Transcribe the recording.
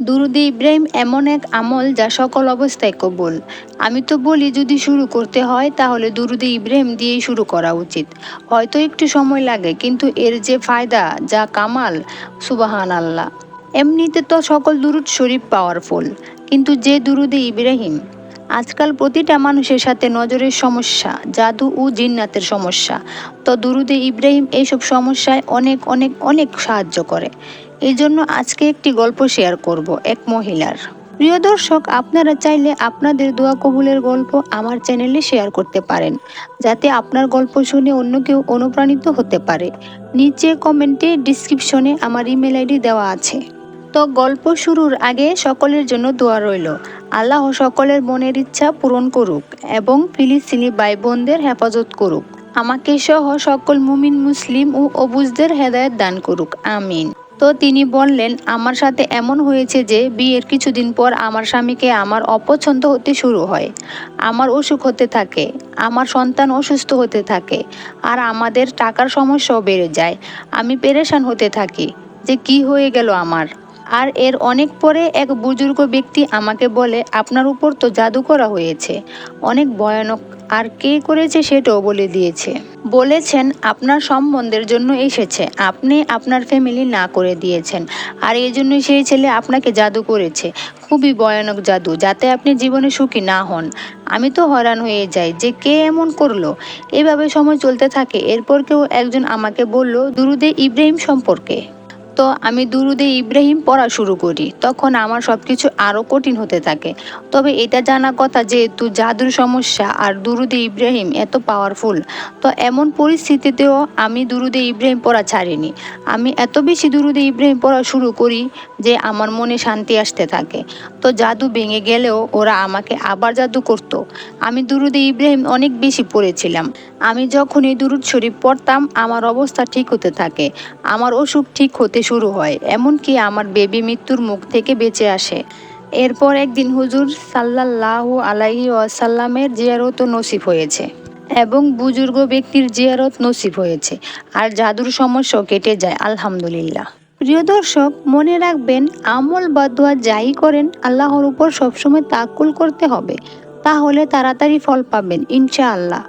দুরুদে ইব্রাহিম এমন এক আমল যা সকল অবস্থায় কবুল। আমি তো বলি, যদি শুরু করতে হয়, তাহলে দুরুদে ইব্রাহিম দিয়েই শুরু করা উচিত। হয়তো একটু সময় লাগে, কিন্তু এর যে ফায়দা, যা কামাল সুবাহান আল্লাহ এমনিতে তো সকল দুরুদ শরীফ পাওয়ারফুল কিন্তু যে দুরুদে ইব্রাহিম? আজকাল প্রতিটা মানুষের সাথে নজরের সমস্যা, জাদু ও জিন্নাতের সমস্যা। তো দুরুদে ইব্রাহিম এইসব সমস্যায় অনেক অনেক অনেক সাহায্য করে। এই জন্য আজকে একটি গল্প শেয়ার করব এক মহিলার। প্রিয় দর্শক, আপনারা চাইলে আপনাদের দোয়া কবুলের গল্প আমার চ্যানেলে শেয়ার করতে পারেন, যাতে আপনার গল্প শুনে অন্য কেউ অনুপ্রাণিত হতে পারে। নিচে কমেন্টে ডিসক্রিপশনে আমার ইমেল আইডি দেওয়া আছে। তো গল্প শুরুর আগে সকলের জন্য দোয়া রইল। আল্লাহ সকলের মনের ইচ্ছা পূরণ করুক এবং ফিলিস্তিনি ভাই বোনদের হেফাজত করুক। আমাকে সহ সকল মুমিন, মুসলিম ও অবুজদের হেদায়ত দান করুক। আমিন। তো তিনি বললেন, আমার সাথে এমন হয়েছে যে বিয়ের কিছুদিন পর আমার স্বামীকে আমার অপছন্দ হতে শুরু হয়। আমার অসুখ হতে থাকে, আমার সন্তান অসুস্থ হতে থাকে, আর আমাদের টাকার সমস্যাও বেড়ে যায়। আমি পেরেশান হতে থাকি। যে কি হয়ে গেল আমার? আর এর অনেক পরে এক বুজুর্গ ব্যক্তি আমাকে বলে, আপনার উপর তো জাদু করা হয়েছে। অনেক ভয়ানক। আর কে করেছে সেটাও বলে দিয়েছে। বলেছেন, আপনার সম্বন্ধের জন্য এসেছে। আপনি আপনার ফ্যামিলি না করে দিয়েছেন। আর এই জন্যই সেই ছেলে আপনাকে জাদু করেছে। খুবই ভয়ানক জাদু, যাতে আপনি জীবনে সুখী না হন। আমি তো হয়রান হয়ে যাই যে কে এমন করল। এভাবে সময় চলতে থাকে। এরপর কেউ একজন আমাকে বলল, দুরুদে ইব্রাহিম সম্পর্কে। তো আমি দুরুদে ইব্রাহিম পড়া শুরু করি, তখন আমার সব কিছু আরও কঠিন হতে থাকে। তবে এটা জানা কথা যেহেতু জাদুর সমস্যা আর দুরুদে ইব্রাহিম এত পাওয়ারফুল তো এমন পরিস্থিতিতেও আমি দুরুদে ইব্রাহিম পড়া ছাড়িনি। আমি এত বেশি দুরুদে ইব্রাহিম পড়া শুরু করি যে, আমার মনে শান্তি আসতে থাকে। তো জাদু ভেঙে গেলেও ওরা আমাকে আবার জাদু করত। আমি দুরুদে ইব্রাহিম অনেক বেশি পড়েছিলাম। আমি যখন এই দুরুদ শরীফ পড়তাম, আমার অবস্থা ঠিক হতে থাকে। আমার অসুখ ঠিক হতে শুরু হয়, এমনকি আমার বেবি মৃত্যুর মুখ থেকে বেঁচে আসে। এরপর একদিন হুজুর সাল্লাল্লাহু আলাইহি ওয়াসাল্লামের জিয়ারত নসিব হয়েছে এবং বুজুর্গ ব্যক্তির জিয়ারত নসিব হয়েছে আর জাদুর সমস্যা কেটে যায়, আলহামদুলিল্লাহ। প্রিয় দর্শক, মনে রাখবেন, আমল বা দোয়া যাই করেন, আল্লাহর উপর সবসময় তাকুল করতে হবে। তাহলে তাড়াতাড়ি ফল পাবেন, ইনশাআল্লাহ।